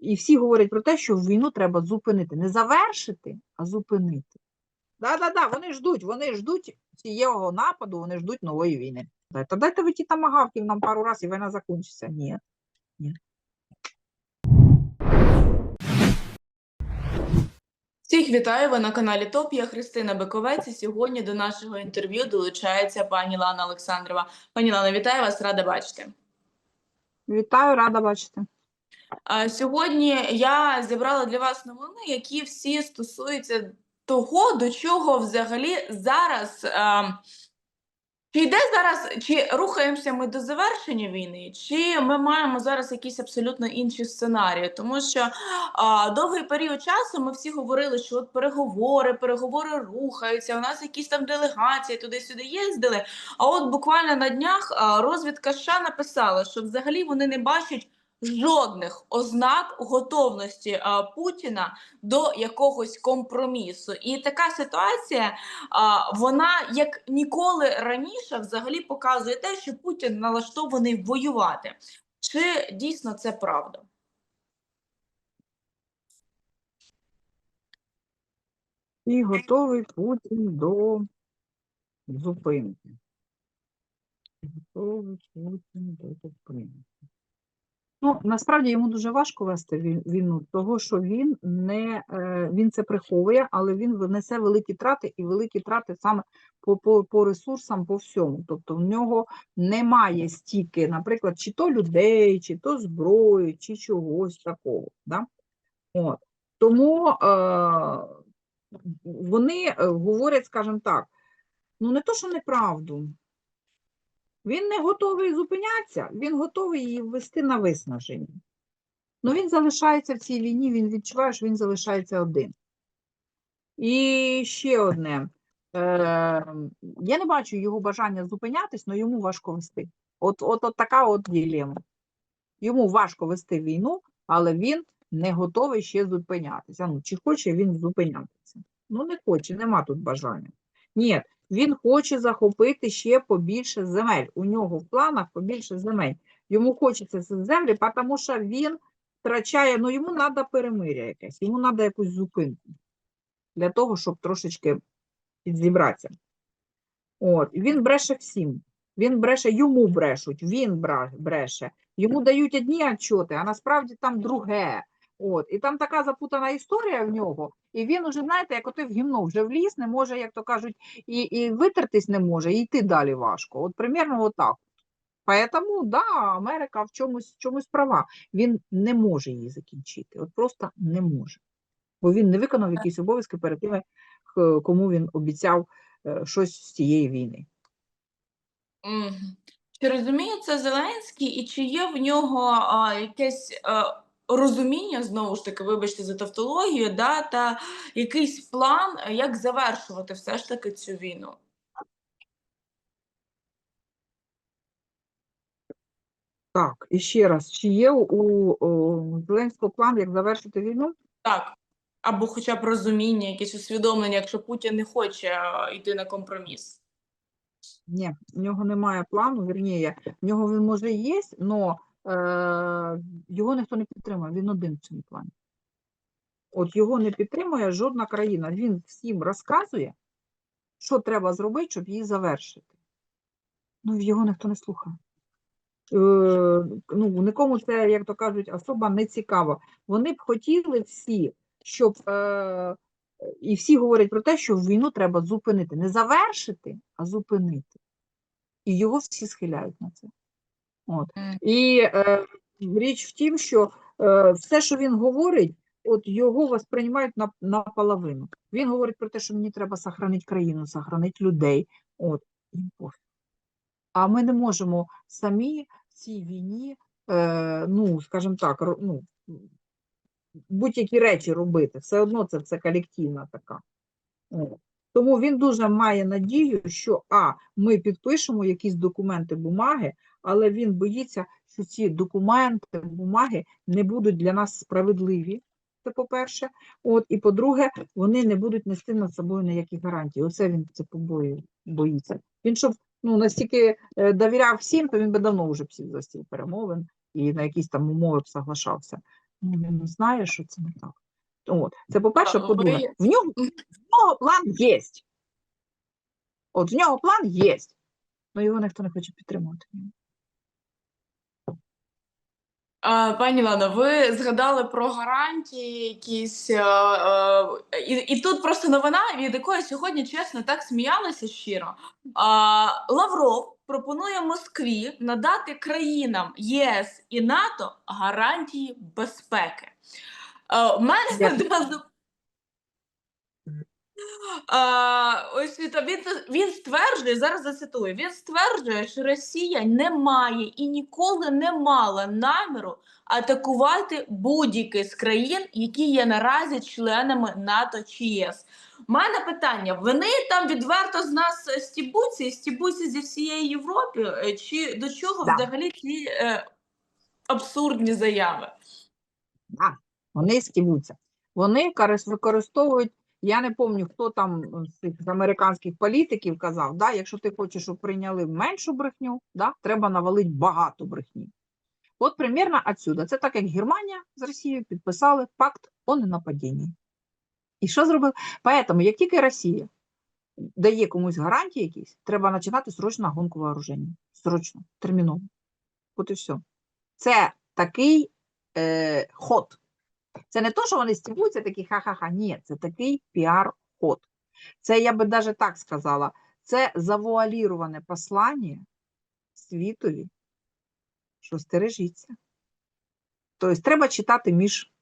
і всі говорять про те, що війну треба зупинити. Не завершити, а зупинити. Да-да-да, вони ждуть, вони ждуть цієї нападу, вони ждуть нової війни. Та дайте ви ті тамагавків нам пару разів, і війна закінчиться. Ні. Всіх вітаю! Ви на каналі ТОП. Я Христина Бековець. І сьогодні до нашого інтерв'ю долучається пані Лана Олександрова. Пані Лана, вітаю вас, рада бачити. Вітаю, рада бачити. Сьогодні я зібрала для вас новини, які всі стосуються того, до чого взагалі зараз. Чи йде зараз, чи рухаємося ми до завершення війни, чи ми маємо зараз якісь абсолютно інші сценарії? Тому що довгий період часу ми всі говорили, що от переговори, переговори рухаються. У нас якісь там делегації туди-сюди їздили. А от буквально на днях розвідка США написала, що взагалі вони не бачать жодних ознак готовності а, Путіна до якогось компромісу. І така ситуація а, вона як ніколи раніше взагалі показує те, що Путін налаштований воювати. Чи дійсно це правда? І готовий Путін до зупинки. Готовий Путін до зупинки. Ну, насправді йому дуже важко вести війну, того що він не е, він це приховує, але він несе великі трати і великі трати саме по, по, по ресурсам, по всьому. Тобто в нього немає стільки, наприклад, чи то людей, чи то зброї, чи чогось такого. Да? От. Тому е, вони е, говорять, скажімо так, ну не то, що неправду. Він не готовий зупинятися, він готовий її ввести на виснаження. Ну він залишається в цій війні, він відчуває, що він залишається один. І ще одне. Е, я не бачу його бажання зупинятись, але йому важко вести. От, от, от така от ділема. Йому важко вести війну, але він не готовий ще зупинятися. Ну, чи хоче він зупинятися? Ну, не хоче, нема тут бажання. Ні, він хоче захопити ще побільше земель. У нього в планах побільше земель. Йому хочеться ці землі, тому що він втрачає, ну йому треба перемиря якесь, йому треба якусь зупинку для того, щоб трошечки підзібратися. От, він бреше всім. Він бреше, йому брешуть, він бреше. Йому дають одні отчоти, а насправді там друге. От, і там така запутана історія в нього, і він уже, знаєте, як оти в гімно вже вліз, не може, як то кажуть, і, і витертись не може, і йти далі важко. От примерно отак. Поэтому, да, Америка в чомусь, в чомусь права. Він не може її закінчити. От просто не може. Бо він не виконав якісь обов'язки перед тими, кому він обіцяв е, щось з цієї війни. Чи розуміє це Зеленський, і чи є в нього а, якесь а, розуміння, знову ж таки, вибачте за тавтологію, да, та якийсь план, як завершувати все ж таки цю війну? Так, і ще раз, чи є у, у Зеленського план, як завершити війну? Так. Або хоча б розуміння, якесь усвідомлення, якщо Путін не хоче йти на компроміс. Ні, в нього немає плану, вірніє, в нього він може є, але е, його ніхто не підтримує, він один в цьому плані. От його не підтримує жодна країна. Він всім розказує, що треба зробити, щоб її завершити. Ну, його ніхто не слухає. Е, ну, нікому це, як то кажуть, особа не цікаво. Вони б хотіли всі, щоб е, і всі говорять про те, що війну треба зупинити. Не завершити, а зупинити. І його всі схиляють на це. От. І е, річ в тім, що е, все, що він говорить, от його восприймають на, наполовину. Він говорить про те, що мені треба сохранити країну, сохранити людей. От. А ми не можемо самі в цій війні, е, ну, скажімо так, ну, будь-які речі робити. Все одно це, це колективна така. От. Тому він дуже має надію, що а, ми підпишемо якісь документи, бумаги, але він боїться, що ці документи, бумаги не будуть для нас справедливі. Це по-перше. От, і по-друге, вони не будуть нести над собою ніяких гарантій. Оце він це побою боїться. Він щоб ну, настільки е, довіряв всім, то він би давно вже б сів за стіл перемовин і на якісь там умови б соглашався. Ну, Він знає, що це не так. От. Це по-перше, по-друге, в нього, в нього план є. От в нього план є. Ну його ніхто не хоче підтримувати. Пані Лано, ви згадали про гарантії якісь, е, е, і, і тут просто новина, від якої сьогодні чесно так сміялися щиро. Е, Лавров пропонує Москві надати країнам ЄС і НАТО гарантії безпеки. Е, У мене Дякую. одразу. А, ось він, він, він стверджує, зараз зацитую, він стверджує, що Росія не має і ніколи не мала наміру атакувати будь-який з країн, які є наразі членами НАТО чи ЄС. У мене питання: вони там відверто з нас стібуться стібуться зі всієї Європи, е, чи до чого Да. взагалі ці е, абсурдні заяви? Да, вони стібуться. Вони корис- використовують, я не пам'ятаю, хто там з цих американських політиків казав, да, якщо ти хочеш, щоб прийняли меншу брехню, да, треба навалити багато брехні. От примерно отсюда. Це так, як Германія з Росією підписали пакт о ненападінні. І що зробив? Поэтому, як тільки Росія дає комусь гарантії якісь, треба починати срочно гонку вооруження. Срочно, терміново. От і все. Це такий е, ход. Це не то, що вони стібуться, такі ха-ха-ха. Ні, це такий піар-ход. Це я би навіть так сказала. Це завуаліроване послання світові, що стережіться. Тобто треба читати між,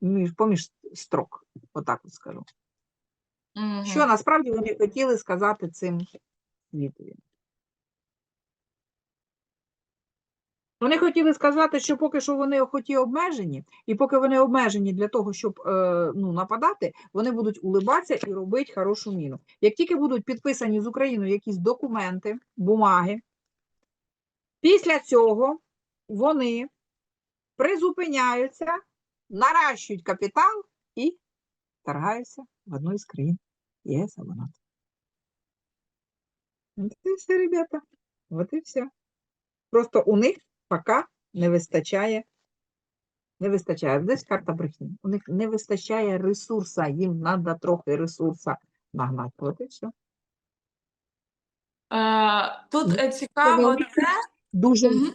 між поміж строк, отак от скажу. Мгм. Що насправді вони хотіли сказати цим світові? Вони хотіли сказати, що поки що вони охоті обмежені, і поки вони обмежені для того, щоб е, ну, нападати, вони будуть улибатися і робити хорошу міну. Як тільки будуть підписані з Україною якісь документи, бумаги, після цього вони призупиняються, наращують капітал і торгаються в одну із країн ЄС або НАТО. От і все, ребята. От і все. Просто у них поки не вистачає, не вистачає, десь карта брехні. У них не вистачає ресурса, їм треба трохи ресурса нагнати. От і все. Е, тут е, цікаво те. Дуже Мгм.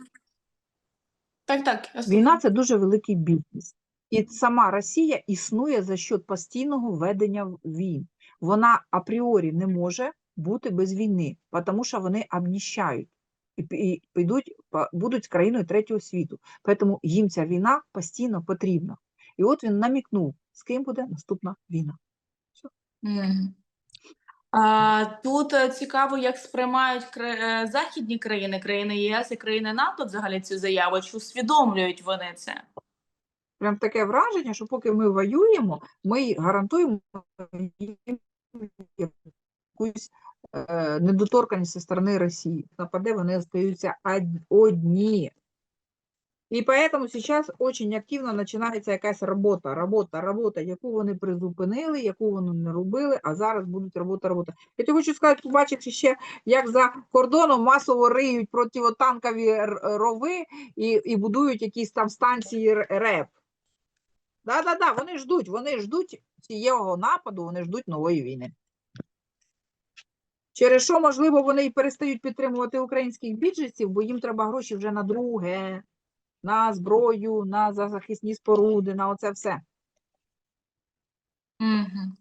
Так, так. я слухаю. Війна це дуже великий бізнес. І сама Росія існує за счет постійного ведення війн. Вона апріорі не може бути без війни, тому що вони обніщають і, підуть, будуть країною третього світу. Тому їм ця війна постійно потрібна. І от він намікнув, з ким буде наступна війна. А, тут е, цікаво, як сприймають кра- е, західні країни, країни ЄС і країни НАТО взагалі цю заяву, чи усвідомлюють вони це? Прям таке враження, що поки ми воюємо, ми гарантуємо якусь недоторканість зі сторони Росії. Нападе, вони остаються од- одні. І поэтому сейчас очень активно починається якась робота, робота, робота, яку вони призупинили, яку вони не робили, а зараз будуть робота, робота. Я хочу сказати, побачивши ще, як за кордоном масово риють противотанкові рови і, і будують якісь там станції р- РЕП. Да-да-да, вони ждуть, вони ждуть цієї нападу, вони ждуть нової війни. Через що, можливо, вони і перестають підтримувати українських бідженців, бо їм треба гроші вже на друге, на зброю, на захисні споруди, на оце все. Мгм.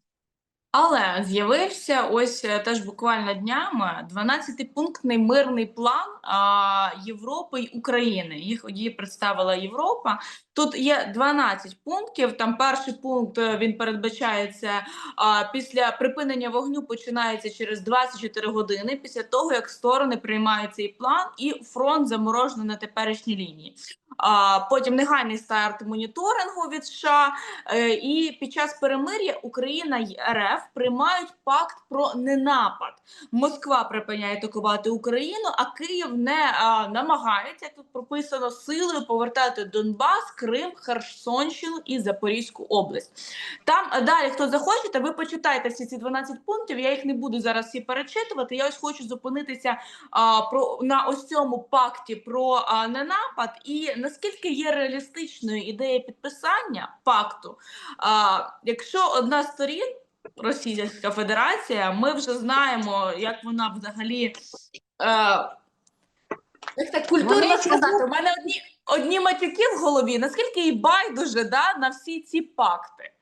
Але з'явився ось е, теж буквально днями 12-пунктний мирний план а, Європи й України. Їх її представила Європа. Тут є 12 пунктів. Там перший пункт е, він передбачається а, після припинення вогню починається через 24 години після того, як сторони приймають цей план, і фронт заморожено на теперішній лінії. Потім негайний старт моніторингу від США. Е, І під час перемир'я Україна й РФ приймають пакт про ненапад. Москва припиняє атакувати Україну, а Київ не намагається тут прописано силою повертати Донбас, Крим, Херсонщину і Запорізьку область. Там е, далі, хто захочете, ви почитайте всі ці 12 пунктів. Я їх не буду зараз всі перечитувати. Я ось хочу зупинитися а, про на ось цьому пакті про а, ненапад і наскільки є реалістичною ідея підписання пакту. А, якщо одна з сторін, Російська Федерація, ми вже знаємо, як вона взагалі. а, як так культурно сказати, у мене одні, одні матюки в голові, наскільки їй байдуже да, на всі ці пакти.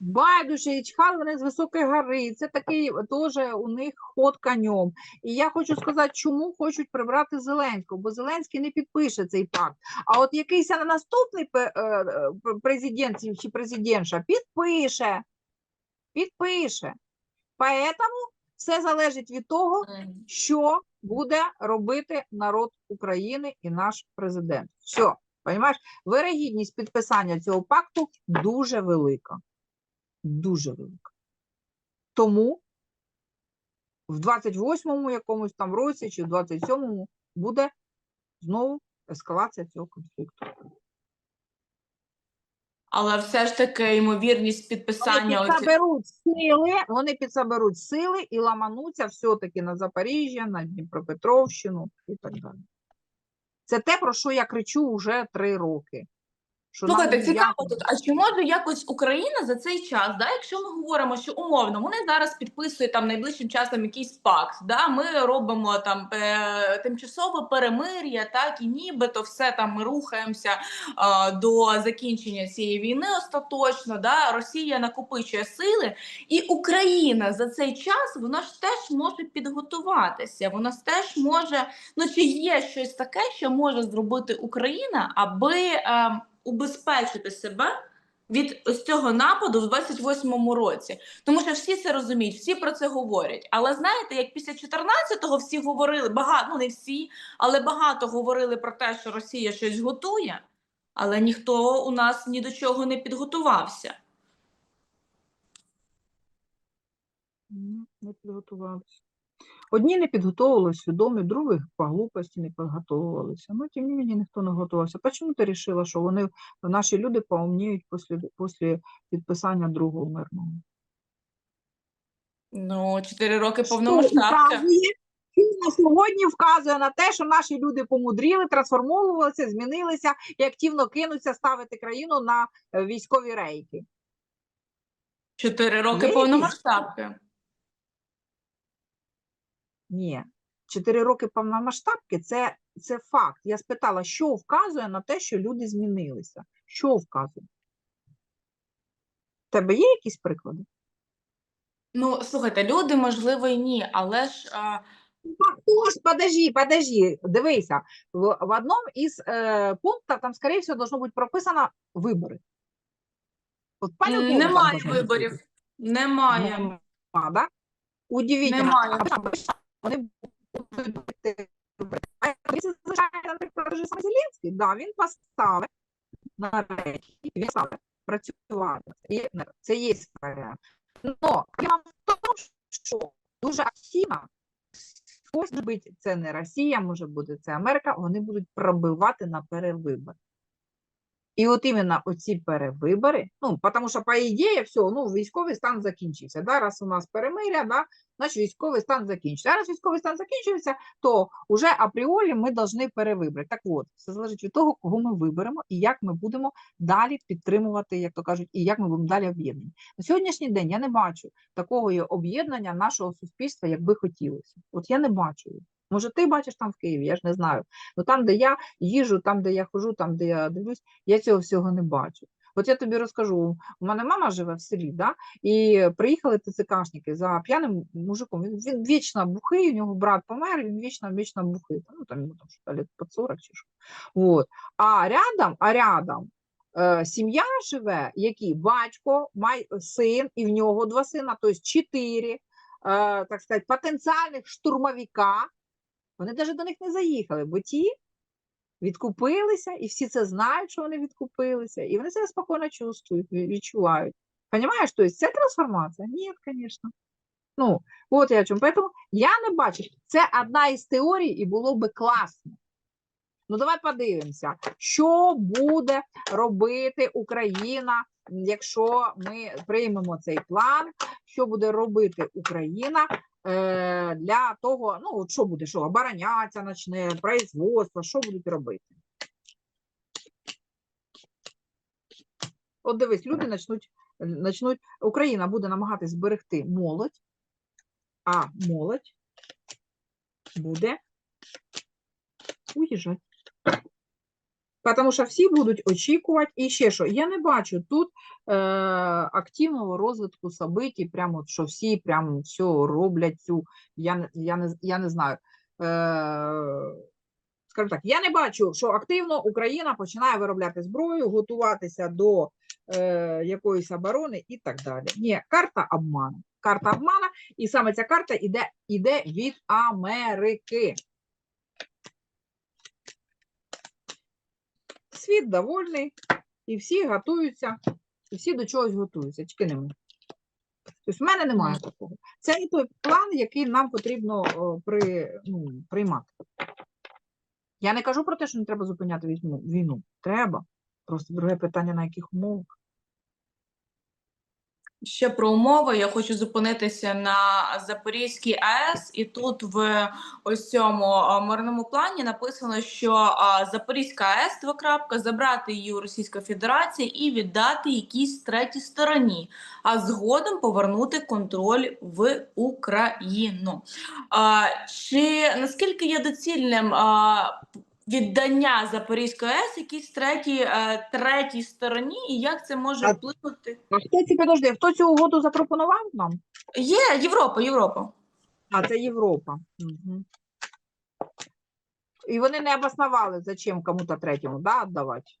Байдуже і чхали вони з високої гори. Це такий теж у них ход конем. І я хочу сказати, чому хочуть прибрати Зеленського, бо Зеленський не підпише цей пакт. А от якийсь наступний е, е, президент чи президентша підпише. Підпише. Поэтому все залежить від того, що буде робити народ України і наш президент. Все, розумієш? Вирогідність підписання цього пакту дуже велика. Дуже велика. Тому в 28-му якомусь там році чи в 27-му буде знову ескалація цього конфлікту. Але все ж таки ймовірність підписання Вони оці... сили, вони підсоберуть сили і ламануться все-таки на Запоріжжя, на Дніпропетровщину і так далі. Це те, про що я кричу вже три роки. Що Слухайте, цікаво тут. А чи може якось Україна за цей час, да, якщо ми говоримо, що умовно вони зараз підписують там найближчим часом якийсь пакт, да, ми робимо там е, тимчасове перемир'я, так і нібито все там ми рухаємося е, до закінчення цієї війни остаточно. Да, Росія накопичує сили, і Україна за цей час вона ж теж може підготуватися. Вона ж теж може. Ну чи є щось таке, що може зробити Україна, аби е, убезпечити себе від ось цього нападу в 28-му році. Тому що всі це розуміють, всі про це говорять. Але знаєте, як після 14-го всі говорили, багато, ну не всі, але багато говорили про те, що Росія щось готує, але ніхто у нас ні до чого не підготувався. Не підготувалися. Одні не підготовилися свідомі, других по глупості не підготовувалися. Ну, тим не менше, ніхто не готувався. Чому ти вирішила, що вони, наші люди поумніють після, після підписання другого мирного? Ну, 4 роки вказує, на сьогодні вказує на те, що наші люди помудріли, трансформовувалися, змінилися і активно кинуться ставити країну на е, військові рейки. 4 роки повномасштабки. Ні. Чотири роки повномасштабки це, це факт. Я спитала, що вказує на те, що люди змінилися? Що вказує? Тебе є якісь приклади? Ну, слухайте, люди, можливо, і ні, але ж. А... Ось, подожди, подожди, дивися. В, в одному із е, пунктів там, скоріше всього, должно бути прописано вибори. От Немає бути виборів. вибори. Немає. Нема, да? Удивительно. Немає. Вони будуть Зеленський, да, він поставив на речі, він став працювати. Це є варіант. Но я в тому, що дуже активно Ось бути, це не Росія, може бути це Америка, вони будуть пробивати на перевибори. І от іменно оці перевибори, ну, тому що, по ідеї, все, ну, військовий стан закінчився. Да? Раз у нас перемиря, да? значить військовий стан закінчився. А раз військовий стан закінчився, то вже апріорі ми повинні перевибрати. Так от, все залежить від того, кого ми виберемо і як ми будемо далі підтримувати, як то кажуть, і як ми будемо далі об'єднані. На сьогоднішній день я не бачу такого об'єднання нашого суспільства, як би хотілося. От я не бачу. Може, ти бачиш там в Києві, я ж не знаю. Ну там, де я їжу, там, де я хожу, там, де я дивлюсь, я цього всього не бачу. От я тобі розкажу, у мене мама живе в селі, да? і приїхали ТЦКшники за п'яним мужиком. Він, він вічно бухий, у нього брат помер, він вічно, вічно бухий. Ну, там йому там що, під 40 чи що. Вот. А рядом, а рядом е, сім'я живе, які батько, май, син, і в нього два сина, тобто чотири, е, так сказати, потенціальних штурмовика. Вони навіть до них не заїхали, бо ті відкупилися, і всі це знають, що вони відкупилися, і вони себе спокійно чувствують, відчувають. Понимаєш, то це трансформація? Ні, звісно. Ну, от я чому. Поэтому я не бачу. Це одна із теорій, і було би класно. Ну, давай подивимося, що буде робити Україна, якщо ми приймемо цей план, що буде робити Україна е, для того, ну, що буде, що обороняться почне, производство, що будуть робити? От дивись, люди почнуть, почнуть, Україна буде намагатись зберегти молодь, а молодь буде уїжджати. Тому що всі будуть очікувати. І ще що, я не бачу тут е, активного розвитку событий, прямо що всі прямо все роблять цю, я, я, не, я не знаю. Е, скажімо так, я не бачу, що активно Україна починає виробляти зброю, готуватися до е, якоїсь оборони і так далі. Ні, карта обману. Карта обмана, і саме ця карта іде, іде від Америки. Світ довольний, і всі готуються, і всі до чогось готуються. Тільки не ми. Тобто в мене немає такого. Це не той план, який нам потрібно при, ну, приймати. Я не кажу про те, що не треба зупиняти війну. Треба. Просто друге питання, на яких умовах. Ще про умови. Я хочу зупинитися на Запорізькій АЕС, і тут в ось цьому мирному плані написано, що Запорізька АЕС двокрапка забрати її у Російської Федерації і віддати якійсь третій стороні, а згодом повернути контроль в Україну. Чи наскільки є доцільним віддання Запорізької АЕС якійсь третій, е, третій стороні, і як це може А- вплинути? А хто ці подожди, хто цю угоду запропонував нам? Є Європа, Європа. А це Європа. Угу. І вони не обоснували, зачем кому-то третьому да, віддавати.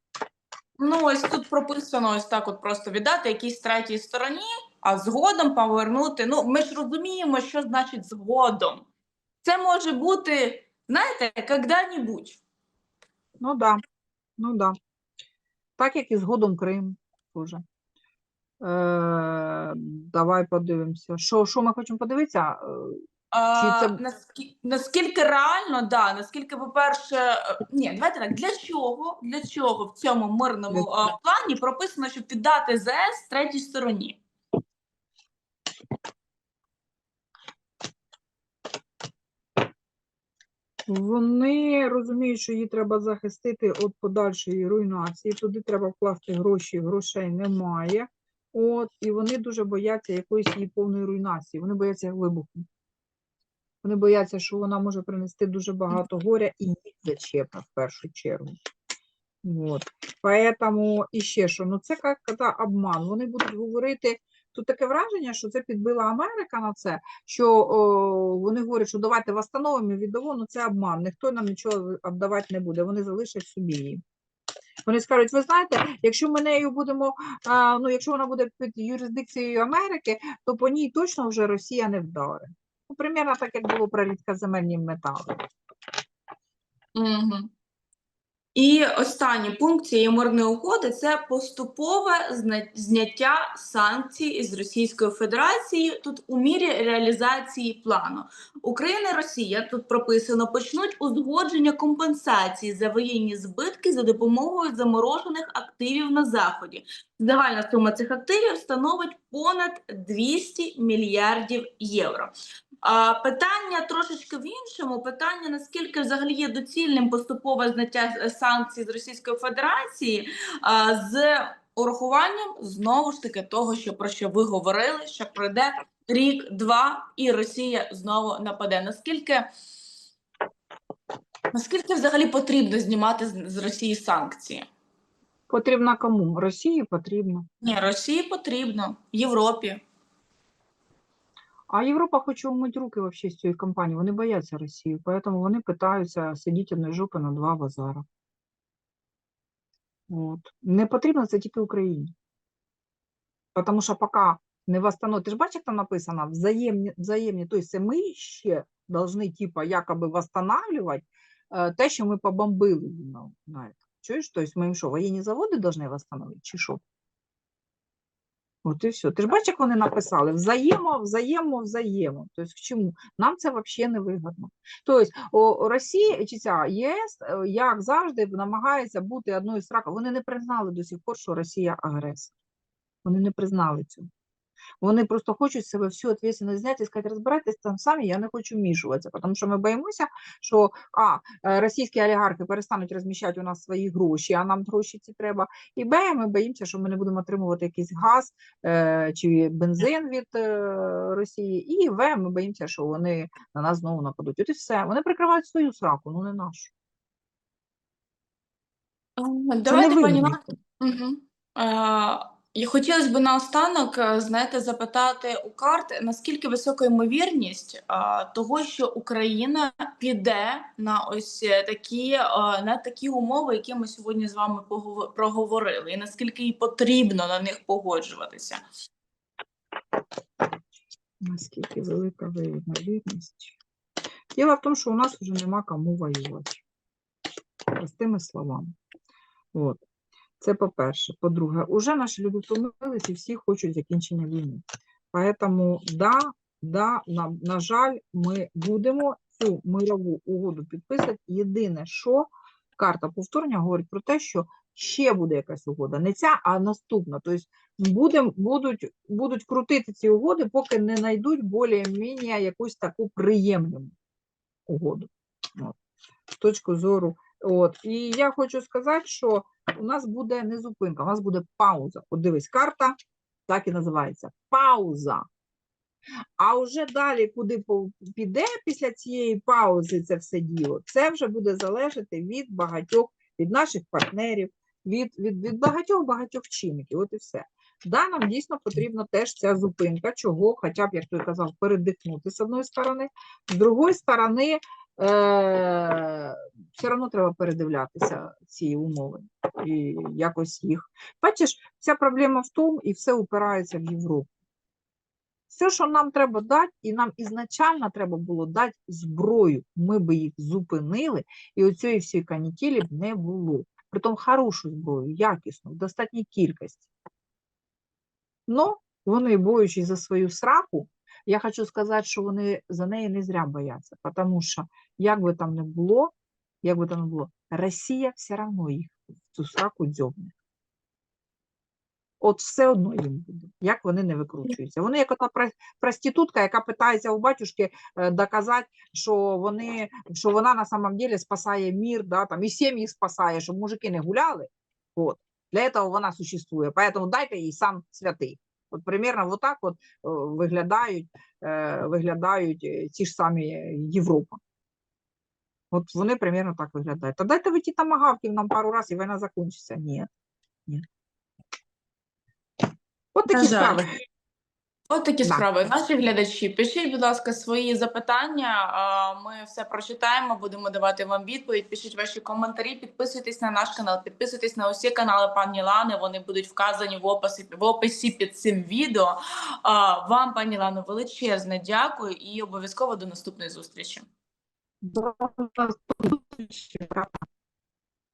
Ну, ось тут прописано ось так: от просто віддати якійсь третій стороні, а згодом повернути. Ну, ми ж розуміємо, що значить згодом. Це може бути, знаєте, когда-небудь. Ну да, ну да. Так як і згодом Крим тоже. Е, давай подивимося. Що, що ми хочемо подивитися? Е, це- наскільки, наскільки реально, да, наскільки, по-перше, е, ні, давайте так, для чого, для чого в цьому мирному Для е, плані прописано, щоб віддати ЗС третій стороні? Вони розуміють, що її треба захистити від подальшої руйнації. Туди треба вкласти гроші, грошей немає. От, і вони дуже бояться якоїсь її повної руйнації. Вони бояться вибуху. Вони бояться, що вона може принести дуже багато горя і їх зачепа в першу чергу. От. Поэтому і ще що, ну це як коли обман. Вони будуть говорити. Тут таке враження, що це підбила Америка на це, що о, вони говорять, що давайте восстановимо і ну це обман. Ніхто нам нічого віддавати не буде, вони залишать собі її. Вони скажуть, ви знаєте, якщо ми нею будемо, а, ну якщо вона буде під юрисдикцією Америки, то по ній точно вже Росія не вдарить. Ну, примерно так, як було про рідкоземельні метали. Угу. І останній пункт цієї мирної угоди це поступове зняття санкцій із Російської Федерації тут у мірі реалізації плану. Україна і Росія тут прописано почнуть узгодження компенсації за воєнні збитки за допомогою заморожених активів на заході. Загальна сума цих активів становить понад 200 мільярдів євро. А, питання трошечки в іншому. Питання наскільки взагалі є доцільним поступове зняття е, санкцій з Російської Федерації а, з урахуванням знову ж таки того, що про що ви говорили, що пройде рік-два, і Росія знову нападе. Наскільки наскільки взагалі потрібно знімати з, з Росії санкції? Потрібна кому? Росії потрібно. Ні, Росії потрібно Європі. А Європа хоче умить руки вообще з цієї кампанії. Вони бояться Росії, поэтому вони питаються сидіти одної жопи на два базара. От. Не потрібно це тільки Україні. Тому що поки не восстановить, ти ж бачиш, як там написано, взаємні, взаємні, тобто це ми ще повинні, типа, якоби восстанавливати е, те, що ми побомбили. Ну, на это. Чуєш? Тобто ми їм що, воєнні заводи повинні восстановити, чи що? От і все. Ти ж бачиш, як вони написали взаємо, взаємо, взаємо. Тобто, к чому? Нам це взагалі не вигодно. Тобто, о, Росія чи ця ЄС, е, як завжди, намагається бути одною з раків. Вони не признали до сих пор, що Росія агресор. Вони не признали цього. Вони просто хочуть себе всю відповідальність зняти і сказати, розбирайтесь там самі, я не хочу вмішуватися, тому що ми боїмося, що а, е, російські олігархи перестануть розміщати у нас свої гроші, а нам гроші ці треба. І Б, ми боїмося, що ми не будемо отримувати якийсь газ е, чи бензин від е, Росії. І В, ми боїмося, що вони на нас знову нападуть. От і все. Вони прикривають свою сраку, ну не нашу. Давайте, пані. Угу. І хотілося б наостанок, е, знаєте, запитати у карт, наскільки висока ймовірність е, того, що Україна піде на ось е, такі, е, на такі умови, які ми сьогодні з вами проговорили, і наскільки їй потрібно на них погоджуватися? Наскільки велика ймовірність? Діло в тому, що у нас вже нема кому воювати. Простими словами. От. Це по-перше. По-друге, уже наші люди втомились і всі хочуть закінчення війни. Поэтому, да, да, на, на жаль, ми будемо цю мирову угоду підписувати. Єдине, що карта повторення говорить про те, що ще буде якась угода. Не ця, а наступна. Тобто будем, будуть, будуть крутити ці угоди, поки не знайдуть більш-менш якусь таку приємну угоду. От. З точки зору. От. І я хочу сказати, що у нас буде не зупинка, у нас буде пауза. От дивись, карта так і називається пауза. А вже далі, куди піде після цієї паузи це все діло, це вже буде залежати від багатьох, від наших партнерів, від, від, від багатьох багатьох чинників. От і все. Да, нам дійсно потрібна теж ця зупинка, чого, хоча б, як той казав, передихнути з одної сторони, з другої сторони, е- все одно треба передивлятися ці умови і якось їх. Бачиш, вся проблема в тому, і все упирається в Європу. Все, що нам треба дати, і нам ізначально треба було дати зброю, ми би їх зупинили, і оцієї всієї канітілі б не було. Притом хорошу зброю, якісну, в достатній кількості. Ну, вони, боючись за свою сраку, я хочу сказати, що вони за неї не зря бояться, тому що, як би там не було, як би там не було, Росія все одно їх в цю сраку дзьобне. От все одно їм буде, як вони не викручуються. Вони як ота про- проститутка, яка питається у батюшки е, доказати, що, вони, що вона на самом деле спасає мір, да, там, і сім'ї спасає, щоб мужики не гуляли. От. Для этого вона существує. Поэтому дайте їй сам святий. От примерно вот так от е, виглядають, е, виглядають е, ті ж самі Європа. От вони примерно так виглядають. Та дайте ви ті тамагавків нам пару разів, і війна закінчиться. Ні. Ні. От такі справи. От такі Да. справи. Наші глядачі, пишіть, будь ласка, свої запитання. Ми все прочитаємо, будемо давати вам відповідь. Пишіть ваші коментарі, підписуйтесь на наш канал, підписуйтесь на усі канали пані Лани. Вони будуть вказані в описі в описі під цим відео. Вам, пані Лано, величезне дякую і обов'язково до наступної зустрічі. До наступної зустрічі.